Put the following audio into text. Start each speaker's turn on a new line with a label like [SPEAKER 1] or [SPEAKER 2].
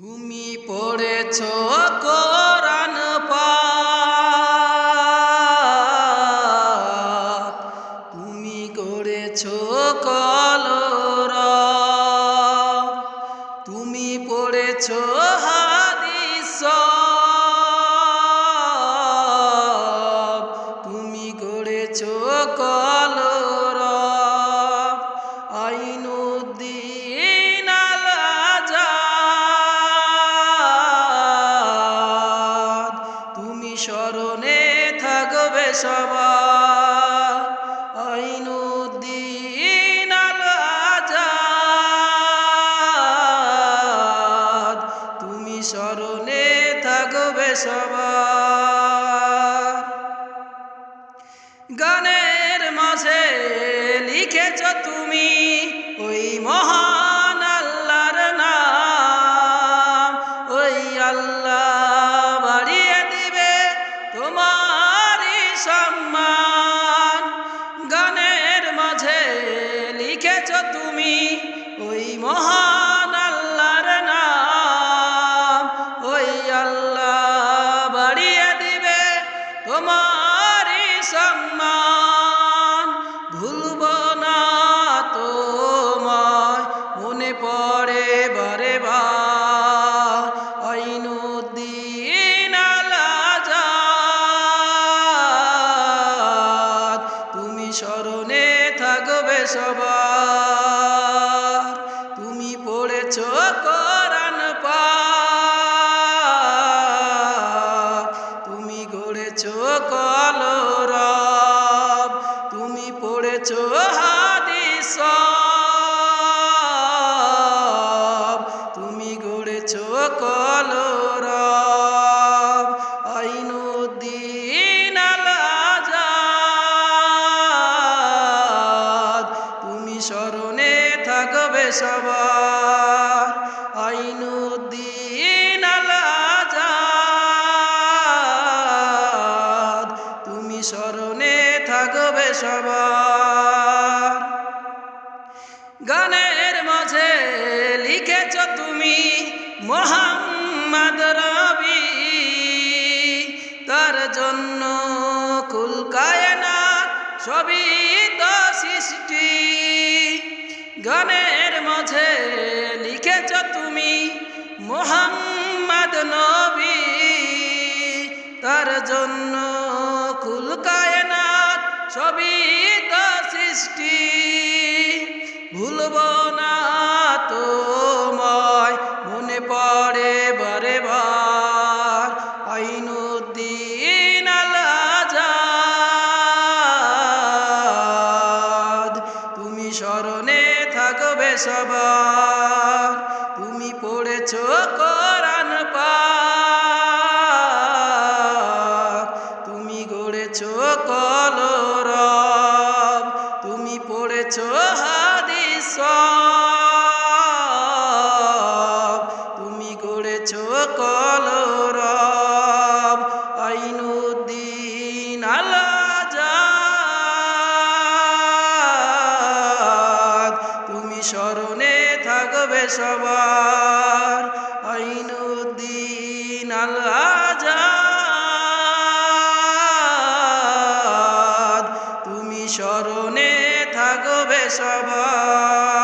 [SPEAKER 1] তুমি পড়েছ কোরআন তুমি করেছ কলর। তুমি পড়েছ হাদিস। তুমি করেছ কলর। আইনুদ্দিন স্মরণে থাকবে সবা আইনুদ্দিন মহান আল্লাহর নাম। ওই আল্লাহ বাড়িয়ে দিবে তোমারই সম্মান। ভুলব না তোমায়, মনে পড়ে বারে বার আইনুদ্দিন তুমি স্মরণে থাকবে সবার। পড়েছ কোরআন তুমি গড়েছো কল রব তুমি পড়েছো হাদিস। তুমি গড়েছো কলরব। আজাদ তুমি স্মরণে থাকবে সবার। গানের মাঝে লিখেছ তুমি মোহাম্মদ রবি, তার জন্য কুল কায়না সবই সৃষ্টি। গানের মাঝে লিখেছ তুমি মোহাম্মদ নবী, তার জন্য কুল কায়নাত সবই তো সৃষ্টি। ভুলব না তোমায়, মনে পড়ে থাকবে সবার। তুমি পড়েছ কোরআন তুমি গড়েছ কলরব তুমি পড়েছ হাদিস তুমি গড়েছ কলরব সবার আইনুদ্দিন আল্লাহ তুমি স্মরণে থাকবে সবার।